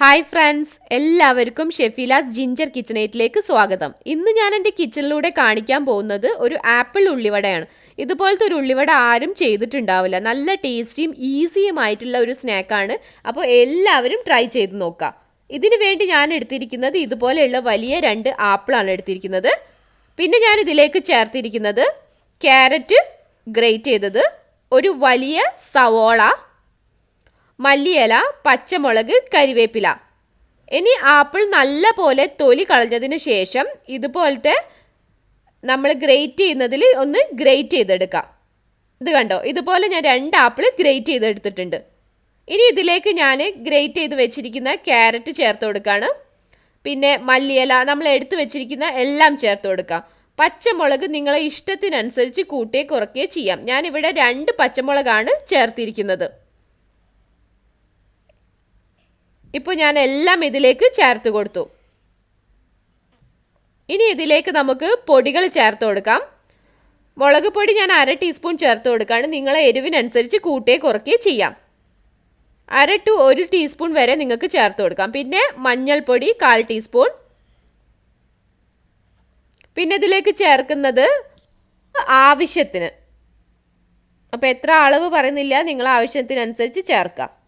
Hi friends എല്ലാവർക്കും ഷെഫീലാസ് ginger കിച്ചണേറ്റിലേക്ക് സ്വാഗതം. ഇന്ന് ഞാൻ എന്റെ കിച്ചണിലൂടെ കാണിക്കാൻ പോകുന്നത് ഒരു ആപ്പിൾ ഉള്ളിവടയാണ്. ഇതുപോലത്തെ ഒരു ഉള്ളിവട ആരും ചെയ്തിട്ടുണ്ടാവില്ല. നല്ല ടേസ്റ്റിയും ഈസിയുമായിട്ടുള്ള ഒരു സ്നാക്കാണ്. അപ്പോൾ എല്ലാവരും ട്രൈ ചെയ്ത് നോക്കുക ഇതിനു വേണ്ടി ഞാൻ എടുത്തിരിക്കുന്നത് ഇതുപോലെയുള്ള വലിയ രണ്ട് ആപ്പിളാണ് എടുത്തിരിക്കുന്നത്. പിന്നെ ഞാൻ ഇതിലേക്ക് ചേർത്തിരിക്കുന്നത് ക്യാരറ്റ് ഗ്രേറ്റ് ചെയ്തത് ഒരു വലിയ സവോള മല്ലിയില പച്ചമുളക് കരിവേപ്പില. ഇനി ആപ്പിൾ നല്ല പോലെ തൊലി കളഞ്ഞതിന് ശേഷം ഇതുപോലത്തെ നമ്മൾ ഗ്രേറ്റ് ചെയ്യുന്നതിൽ ഒന്ന് ഗ്രേറ്റ് ചെയ്തെടുക്കാം ഇത് കണ്ടോ? ഇതുപോലെ ഞാൻ രണ്ട് ആപ്പിൾ ഗ്രേറ്റ് ചെയ്തെടുത്തിട്ടുണ്ട്. ഇനി ഇതിലേക്ക് ഞാൻ ഗ്രേറ്റ് ചെയ്ത് വെച്ചിരിക്കുന്ന ക്യാരറ്റ് ചേർത്ത് കൊടുക്കുകയാണ്. പിന്നെ മല്ലിയില നമ്മൾ എടുത്തു വെച്ചിരിക്കുന്ന എല്ലാം ചേർത്ത് കൊടുക്കാം പച്ചമുളക് നിങ്ങളെ ഇഷ്ടത്തിനനുസരിച്ച് കൂട്ടിയേ കുറയ്ക്കുകയോ ചെയ്യാം. ഞാനിവിടെ രണ്ട് പച്ചമുളകാണ് ചേർത്തിരിക്കുന്നത്. ഇപ്പോൾ ഞാൻ എല്ലാം ഇതിലേക്ക് ചേർത്ത് കൊടുത്തു. ഇനി ഇതിലേക്ക് നമുക്ക് പൊടികൾ ചേർത്ത് കൊടുക്കാം. മുളക് പൊടി ഞാൻ അര ടീസ്പൂൺ ചേർത്ത് കൊടുക്കുകയാണ്. നിങ്ങളെ എരിവിനനുസരിച്ച് കൂട്ടേ കുറക്കുകയും ചെയ്യാം. അര ടു ഒരു ടീസ്പൂൺ വരെ നിങ്ങൾക്ക് ചേർത്ത് കൊടുക്കാം. പിന്നെ മഞ്ഞൾപ്പൊടി കാൽ ടീസ്പൂൺ. പിന്നെ ഇതിലേക്ക് ചേർക്കുന്നത് ആവശ്യത്തിന്. അപ്പോൾ എത്ര അളവ് പറയുന്നില്ല. നിങ്ങൾ ആവശ്യത്തിനനുസരിച്ച് ചേർക്കാം.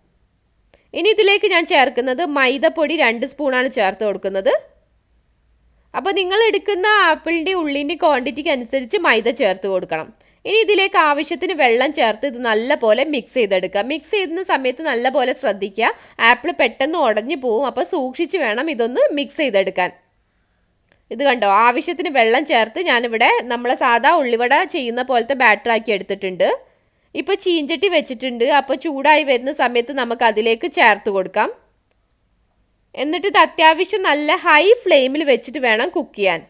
ഇനി ഇതിലേക്ക് ഞാൻ ചേർക്കുന്നത് മൈദപ്പൊടി രണ്ട് സ്പൂണാണ് ചേർത്ത് കൊടുക്കുന്നത്. അപ്പോൾ നിങ്ങൾ എടുക്കുന്ന ആപ്പിളിന്റെ ഉള്ളിന്റെ ക്വാണ്ടിറ്റിക്ക് അനുസരിച്ച് മൈദ ചേർത്ത് കൊടുക്കണം. ഇനി ഇതിലേക്ക് ആവശ്യത്തിന് വെള്ളം ചേർത്ത് ഇത് നല്ലപോലെ മിക്സ് ചെയ്തെടുക്കുക. മിക്സ് ചെയ്യുന്ന സമയത്ത് നല്ലപോലെ ശ്രദ്ധിക്കുക. ആപ്പിൾ പെട്ടെന്ന് ഉടഞ്ഞു പോവും. അപ്പോൾ സൂക്ഷിച്ച് വേണം ഇതൊന്ന് മിക്സ് ചെയ്തെടുക്കാൻ. ഇത് കണ്ടോ? ആവശ്യത്തിന് വെള്ളം ചേർത്ത് ഞാനിവിടെ നമ്മളെ സാധാ ഉള്ളിവട ചെയ്യുന്ന പോലത്തെ ബാറ്ററാക്കി എടുത്തിട്ടുണ്ട്. ഇപ്പോൾ ചീഞ്ചട്ടി വെച്ചിട്ടുണ്ട്. അപ്പോൾ ചൂടായി വരുന്ന സമയത്ത് നമുക്ക് അതിലേക്ക് ചേർത്ത് കൊടുക്കാം. എന്നിട്ട് ഇത് അത്യാവശ്യം നല്ല ഹൈ ഫ്ലെയിമിൽ വെച്ചിട്ട് വേണം കുക്ക് ചെയ്യാൻ.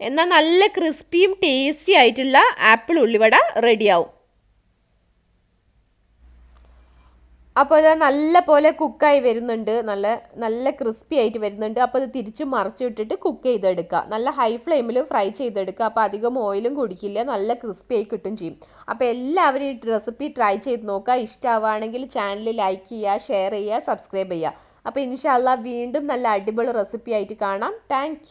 എന്നാൽ നല്ല ക്രിസ്പിയും ടേസ്റ്റി ആയിട്ടുള്ള ആപ്പിൾ ഉള്ളിവട റെഡിയാവും അപ്പോൾ ഇത് നല്ല പോലെ കുക്കായി വരുന്നുണ്ട്. നല്ല നല്ല ക്രിസ്പി ആയിട്ട് വരുന്നുണ്ട്. അപ്പോൾ ഇത് തിരിച്ച് മറച്ചു വിട്ടിട്ട് കുക്ക് ചെയ്തെടുക്കുക. നല്ല ഹൈ ഫ്ലെയിമിൽ ഫ്രൈ ചെയ്തെടുക്കുക. അപ്പോൾ അധികം ഓയിലും കുടിക്കില്ല. നല്ല ക്രിസ്പി ആയി കിട്ടും ചെയ്യും. അപ്പോൾ എല്ലാവരും ഈ റെസിപ്പി ട്രൈ ചെയ്ത് നോക്കുക. ഇഷ്ടമാവുകയാണെങ്കിൽ ചാനൽ ലൈക്ക് ചെയ്യുക ഷെയർ ചെയ്യുക സബ്സ്ക്രൈബ് ചെയ്യുക. അപ്പോൾ ഇൻഷാല്ല വീണ്ടും നല്ല അടിപൊളി റെസിപ്പി ആയിട്ട് കാണാം. താങ്ക്